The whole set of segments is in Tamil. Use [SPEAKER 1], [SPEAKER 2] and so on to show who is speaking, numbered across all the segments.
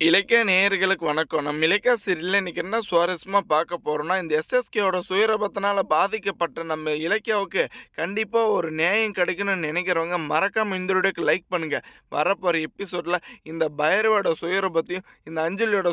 [SPEAKER 1] இலக்கிய நேயர்களுக்கு வணக்கம். நம்ம இலக்கிய சீரியல்ல இன்னைக்கு என்ன சுவாரஸ்யமாக பார்க்க போகிறோன்னா இந்த எஸ்எஸ்கேயோட சுயரபத்தினால் பாதிக்கப்பட்ட நம்ம இலக்கியாவுக்கு கண்டிப்பாக ஒரு நியாயம் கிடைக்கணும்னு நினைக்கிறவங்க மறக்காம இந்த வீடியோக்கு லைக் பண்ணுங்கள் வரப்போகிற எபிசோடில் இந்த பைரவோட சுயரபத்தையும் இந்த அஞ்சலியோட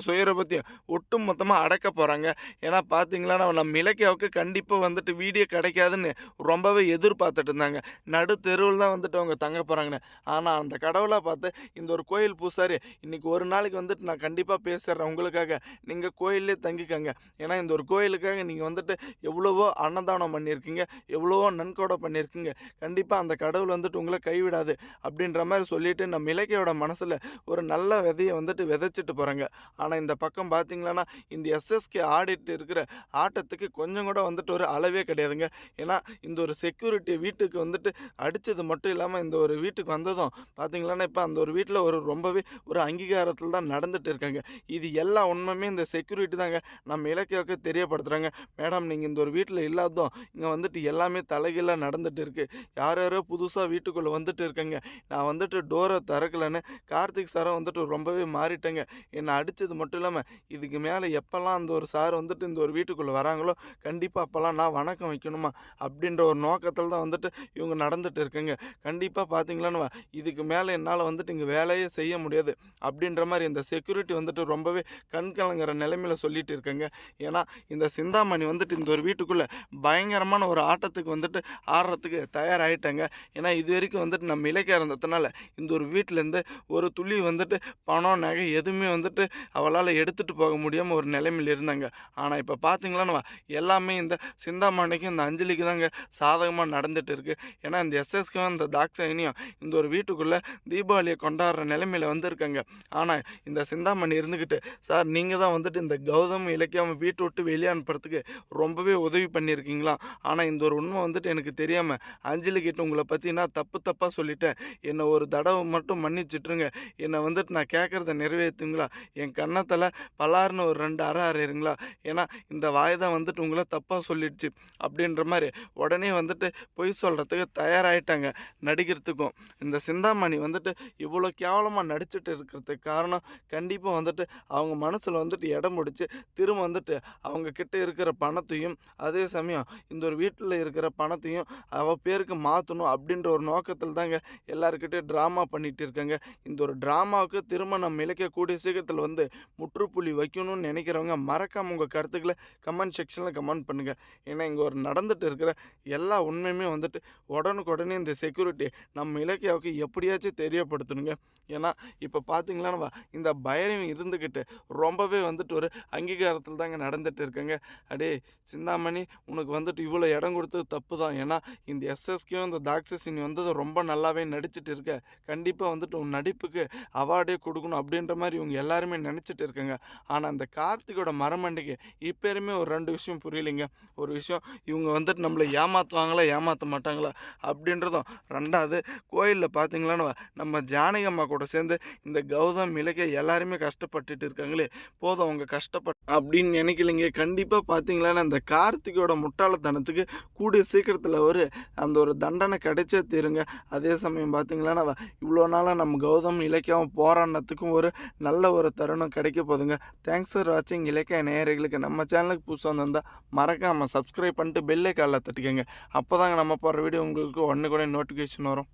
[SPEAKER 1] ஒட்டு மொத்தமாக அடக்க போகிறாங்க ஏன்னா பார்த்தீங்களா, நம்ம இலக்கியாவுக்கு கண்டிப்பாக வந்துட்டு வீடியோ கிடைக்காதுன்னு ரொம்பவே எதிர்பார்த்துட்டு இருந்தாங்க. நடு தெருவில் தான் வந்துட்டு அவங்க தங்க போகிறாங்கன்னு ஆனால் அந்த கடவுளாக பார்த்து இந்த ஒரு கோயில் பூசாரி இன்றைக்கி ஒரு நாளைக்கு வந்து வந்துட்டு நான் கண்டிப்பாக பேசிடுறேன் உங்களுக்காக. நீங்கள் கோயிலே தங்கிக்கங்க. ஏன்னா இந்த ஒரு கோயிலுக்காக நீங்கள் வந்துட்டு எவ்வளவோ அன்னதானம் பண்ணியிருக்கீங்க. எவ்வளவோ நன்கொடை பண்ணியிருக்கீங்க. கண்டிப்பாக அந்த கடவுள் வந்துட்டு உங்களை கைவிடாது. அப்படின்ற மாதிரி சொல்லிட்டு நம்ம இலக்கியோட மனசில் ஒரு நல்ல விதையை வந்துட்டு விதைச்சிட்டு போகிறாங்க ஆனால் இந்த பக்கம் பார்த்தீங்களன்னா இந்த எஸ்எஸ்கே ஆடிட்டு இருக்கிற ஆட்டத்துக்கு கொஞ்சம் கூட வந்துட்டு ஒரு அளவே கிடையாதுங்க. ஏன்னா இந்த ஒரு செக்யூரிட்டி வீட்டுக்கு வந்துட்டு அடித்தது மட்டும் இல்லாமல் இந்த ஒரு வீட்டுக்கு வந்ததும் பார்த்தீங்களான்னா, இப்போ அந்த ஒரு வீட்டில் ஒரு ரொம்பவே ஒரு அங்கீகாரத்தில் தான் நடந்துட்டு இருக்காங்க. இது எல்லா உண்மையுமே இந்த செக்யூரிட்டி தாங்க நம்ம இலக்கியாவுக்கு தெரியப்படுத்துகிறாங்க மேடம் நீங்கள் இந்த ஒரு வீட்டில் இல்லாததும் இங்கே வந்துட்டு எல்லாமே தலைகீழாக நடந்துட்டு இருக்குது யார் யாரோ புதுசாக வீட்டுக்குள்ளே வந்துட்டு இருக்காங்க. நான் வந்துட்டு டோரை திறக்கலன்னு கார்த்திக் சாரை வந்துட்டு ரொம்பவே மாறிட்டேங்க. என்னை அடித்தது மட்டும் இல்லாமல் இதுக்கு மேலே எப்போல்லாம் அந்த ஒரு சார் வந்துட்டு இந்த ஒரு வீட்டுக்குள்ளே வராங்களோ, கண்டிப்பாக அப்போல்லாம் நான் வணக்கம் வைக்கணுமா? அப்படின்ற ஒரு நோக்கத்தில் தான் வந்துட்டு இவங்க நடந்துட்டு இருக்காங்க. கண்டிப்பாக பார்த்தீங்களான்னு இதுக்கு மேலே என்னால் வந்துட்டு இங்கே வேலையே செய்ய முடியாது. அப்படின்ற மாதிரி இந்த செக்யூரிட்டி வந்துட்டு ரொம்பவே கண் கலங்குற நிலைமையில சொல்லிட்டு இருக்காங்க. ஏன்னா இந்த சிந்தாமணி வந்துட்டு இந்த ஒரு வீட்டுக்குள்ளே பயங்கரமான ஒரு ஆட்டத்துக்கு வந்துட்டு ஆடுறதுக்கு தயாராகிட்டாங்க ஏன்னா இதுவரைக்கும் வந்துட்டு நம்ம இலக்கியா இருந்ததுனால இந்த ஒரு வீட்டிலேருந்து ஒரு துளி வந்துட்டு பணம், நகை எதுவுமே வந்துட்டு அவளால் எடுத்துகிட்டு போக முடியாமல் ஒரு நிலைமையில் இருந்தாங்க. ஆனால் இப்போ பார்த்தீங்களான்னு எல்லாமே இந்த சிந்தாமணிக்கும், இந்த அஞ்சலிக்கு தாங்க சாதகமாக நடந்துட்டு இருக்குது ஏன்னா இந்த எஸ்எஸ்கும் இந்த தாக்ஷாயினியும் இந்த ஒரு வீட்டுக்குள்ளே தீபாவளியை கொண்டாடுற நிலைமையில் வந்திருக்காங்க. ஆனால் இந்த சிந்தாமணி இருந்துக்கிட்டு சார் நீங்கள் தான் வந்துட்டு இந்த கௌதம், இலக்கியம் வீட்டு விட்டு வெளியே அனுப்புறதுக்கு ரொம்பவே உதவி பண்ணியிருக்கீங்களா ஆனால் இந்த ஒரு உண்மை வந்துட்டு எனக்கு தெரியாமல் அஞ்சலி கிட்ட உங்களை பத்தி நான் தப்பு தப்பாக சொல்லிட்டேன். என்னை ஒரு தடவை மட்டும் மன்னிச்சிட்ருங்க என்னை வந்துட்டு நான் கேட்குறத நிறைவேற்றுங்களா என் கண்ணத்தில் பலார்ன்னு ஒரு ரெண்டு அற அறையுறீங்களா? ஏன்னா இந்த வாய் தான் வந்துட்டு உங்களை தப்பாக சொல்லிடுச்சு. அப்படின்ற மாதிரி உடனே வந்துட்டு பொய் சொல்கிறதுக்கு தயாராகிட்டாங்க நடிக்கிறதுக்கும். இந்த சிந்தாமணி வந்துட்டு இவ்வளோ கேவலமாக நடிச்சுட்டு இருக்கிறதுக்கு காரணம் கண்டிப்பாக வந்துட்டு அவங்க மனசில் வந்துட்டு இடம் பிடிச்சி திரும்ப வந்துட்டு அவங்க கிட்ட இருக்கிற பணத்தையும், அதே சமயம் இந்த ஒரு வீட்டில் இருக்கிற பணத்தையும் அவ பேருக்கு மாற்றணும் அப்படின்ற ஒரு நோக்கத்தில் தாங்க எல்லார்கிட்டயும் ட்ராமா பண்ணிகிட்டு இருக்காங்க. இந்த ஒரு ட்ராமாவுக்கு திரும்ப நம்ம இழைக்கக்கூடிய சீக்கிரத்தில் வந்து முற்றுப்புள்ளி வைக்கணும்னு நினைக்கிறவங்க மறக்காமல் உங்கள் கருத்துக்களை கமெண்ட் செக்ஷனில் கமெண்ட் பண்ணுங்கள் ஏன்னா இங்கே ஒரு நடந்துட்டு இருக்கிற எல்லா உண்மையுமே வந்துட்டு உடனுக்குடனே இந்த செக்யூரிட்டி நம்ம இலக்கியாவுக்கு எப்படியாச்சும் தெரியப்படுத்தணுங்க. ஏன்னா இப்போ பார்த்தீங்களான்னா, இந்த பைரவி இருந்துக்கிட்டு ரொம்பவே வந்துட்டு ஒரு அங்கீகாரத்தில் தாங்க நடந்துட்டு இருக்குங்க "அடேய் சிந்தாமணி உனக்கு வந்துட்டு இவ்வளோ இடம் கொடுத்தது தப்பு தான். ஏன்னா இந்த எஸ்எஸ்கேவும், இந்த தாக்ஷாயினி வந்தது ரொம்ப நல்லாவே நடிச்சிட்டு இருக்க. கண்டிப்பாக வந்துட்டு உன் நடிப்புக்கு அவார்டே கொடுக்கணும் அப்படின்ற மாதிரி இவங்க எல்லாருமே நினச்சிட்டு இருக்காங்க. ஆனால் அந்த கார்த்திகோட மரமண்டைக்கு இப்போருமே ஒரு ரெண்டு விஷயம் புரியலைங்க. ஒரு விஷயம் இவங்க வந்துட்டு நம்மளை ஏமாத்துவாங்களா? ஏமாற்ற மாட்டாங்களா? அப்படின்றதும் ரெண்டாவது கோயிலில் பார்த்தீங்களான்னு நம்ம ஜானகி அம்மா கூட சேர்ந்து இந்த கௌதம், இலக்கிய எல்லாம் எல்லாருமே கஷ்டப்பட்டுட்டு இருக்காங்களே, போதும் அவங்க கஷ்டப்பட் அப்படின்னு நினைக்கலைங்க. கண்டிப்பாக பார்த்தீங்களான்னா, அந்த கார்த்திக்கோட முட்டாளத்தனத்துக்கு கூடிய சீக்கிரத்தில் ஒரு அந்த ஒரு தண்டனை கிடைச்சே தீருங்க. அதே சமயம் பார்த்தீங்களான்னா, இவ்வளோ நாளாக நம்ம கௌதம், இலக்கியம் போராடினத்துக்கும் ஒரு நல்ல ஒரு தருணம் கிடைக்க போதுங்க. தேங்க்ஸ் ஃபார் வாட்சிங் இலக்கிய நேயர்களுக்கு நம்ம சேனலுக்கு புதுசாக வந்திருந்தா மறக்காமல் சப்ஸ்கிரைப் பண்ணிட்டு பெல்லை காலில் தட்டிக்கோங்க அப்போ தாங்க நம்ம போடுற வீடியோ உங்களுக்கு ஒன்று கூட நோட்டிஃபிகேஷன் வரும்.